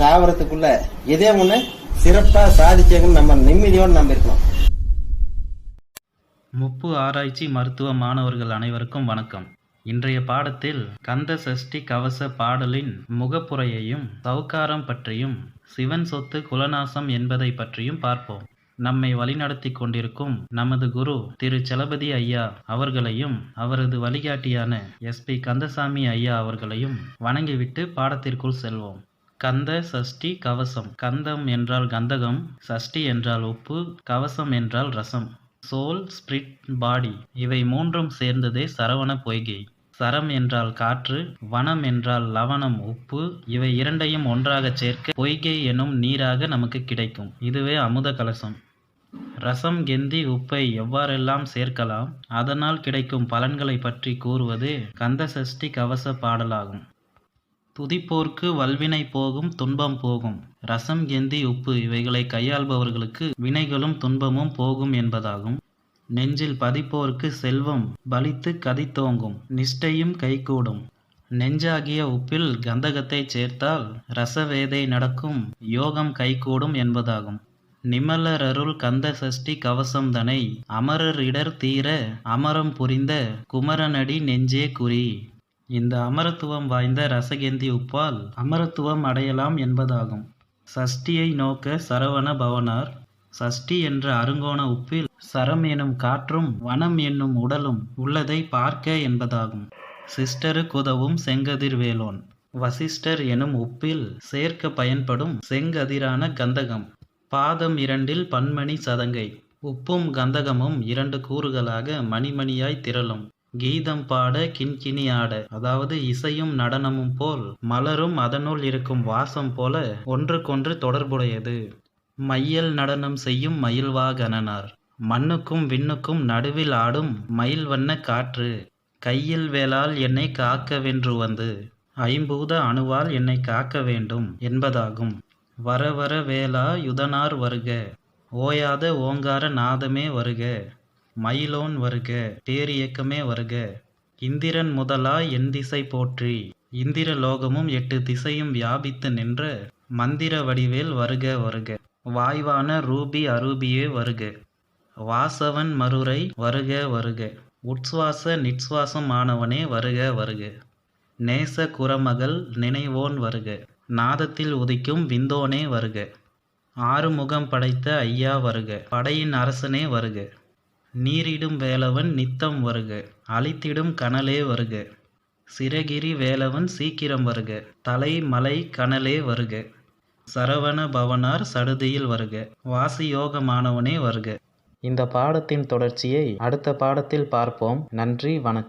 வாழ்க்கைக்குள்ள இதே ஒண்ணு சிறப்பா சாதிச்சேங்கன்னு நம்ம நிம்மதியோடு நம்ம இருக்கணும். முப்பு ஆராய்ச்சி மருத்துவ மாணவர்கள் அனைவருக்கும் வணக்கம். இன்றைய பாடத்தில் கந்த சஷ்டி கவச பாடலின் முகப்புரையையும் சவுக்காரம் பற்றியும் சிவன் சொத்து குலநாசம் என்பதை பற்றியும் பார்ப்போம். நம்மை வழிநடத்தி கொண்டிருக்கும் நமது குரு திரு சலபதி ஐயா அவர்களையும் அவரது வழிகாட்டியான எஸ்பி கந்தசாமி ஐயா அவர்களையும் வணங்கிவிட்டு பாடத்திற்குள் செல்வோம். கந்த சஷ்டி கவசம். கந்தம் என்றால் கந்தகம் சஷ்டி என்றால் உப்பு கவசம் என்றால் ரசம். சோல் ஸ்பிரிட் பாடி இவை மூன்றும் சேர்ந்ததே சரவண பொய்கை. சரம் என்றால் காற்று வனம் என்றால் லவணம் உப்பு இவை இரண்டையும் ஒன்றாகச் சேர்க்க பொய்கை எனும் நீராக நமக்கு கிடைக்கும். இதுவே அமுத கலசம். ரசம் கெந்தி உப்பை எவ்வாறெல்லாம் சேர்க்கலாம் அதனால் கிடைக்கும் பலன்களை பற்றி கூறுவது கந்த சஷ்டி கவச பாடலாகும். துதிப்போர்க்கு வல்வினை போகும் துன்பம் போகும். ரசம் எந்தி உப்பு இவைகளை கையாள்பவர்களுக்கு வினைகளும் துன்பமும் போகும் என்பதாகும். நெஞ்சில் பதிப்போர்க்கு செல்வம் பலித்து கதித்தோங்கும் நிஷ்டையும் கைகூடும். நெஞ்சாகிய உப்பில் கந்தகத்தை சேர்த்தால் ரசவேதை நடக்கும் யோகம் கைகூடும் என்பதாகும். நிமலரருள் கந்த சஷ்டி கவசம் தனை அமரர் இடர் தீர அமரம் புரிந்த குமரனடி நெஞ்சே குறி. இந்த அமரத்துவம் வாய்ந்த ரசகேந்தி உப்பால் அமரத்துவம் அடையலாம் என்பதாகும். சஷ்டியை நோக்க சரவண பவனார் சஷ்டி என்ற அருங்கோண உப்பில் சரம் எனும் காற்றும் வனம் என்னும் உடலும் உள்ளதை பார்க்க என்பதாகும். சிஸ்டருக்குதவும் செங்கதிர் வேலோன் வசிஷ்டர் எனும் உப்பில் சேர்க்க பயன்படும் செங்கதிரான கந்தகம். பாதம் இரண்டில் பன்மணி சதங்கை உப்பும் கந்தகமும் இரண்டு கூறுகளாக மணிமணியாய் திரளும். கீதம் பாட கிண்கிணி ஆட. அதாவது இசையும் நடனமும் போல் மலரும் அதனுள் இருக்கும் வாசம் போல ஒன்றுக்கொன்று தொடர்புடையது. மையல் நடனம் செய்யும் மயில்வாகனனார் மண்ணுக்கும் விண்ணுக்கும் நடுவில் ஆடும் மயில் வண்ண காற்று. கையில் வேளால் என்னை காக்க வென்று வந்து ஐம்பூத அணுவால் என்னை காக்க வேண்டும் என்பதாகும். வர வர வேளா யுதனார் வருக ஓயாத ஓங்கார நாதமே வருக. மயிலோன் வருக பேரியக்கமே வருக. இந்திரன் முதலா என் திசை போற்றி. இந்திர லோகமும் எட்டு திசையும் வியாபித்து நின்ற மந்திர வடிவேல் வருக வருக. வாய்வான ரூபி அரூபியே வருக. வாசவன் மறுரை வருக வருக. உட்சுவாச நிட்சுவாசம் ஆனவனே வருக வருக. நேச குரமகள் நினைவோன் வருக. நாதத்தில் உதிக்கும் விந்தோனே வருக. ஆறுமுகம் படைத்த ஐயா வருக. படையின் அரசனே வருக. நீரிடும் வேலவன் நித்தம் வருக அழித்திடும் கனலே வருக. சிறகிரி வேலவன் சீக்கிரம் வருக தலை மலை கனலே வருக. சரவண பவனார் சடுதியில் வருக வாசியோகமானவனே வருக. இந்த பாடத்தின் தொடர்ச்சியை அடுத்த பாடத்தில் பார்ப்போம். நன்றி வணக்கம்.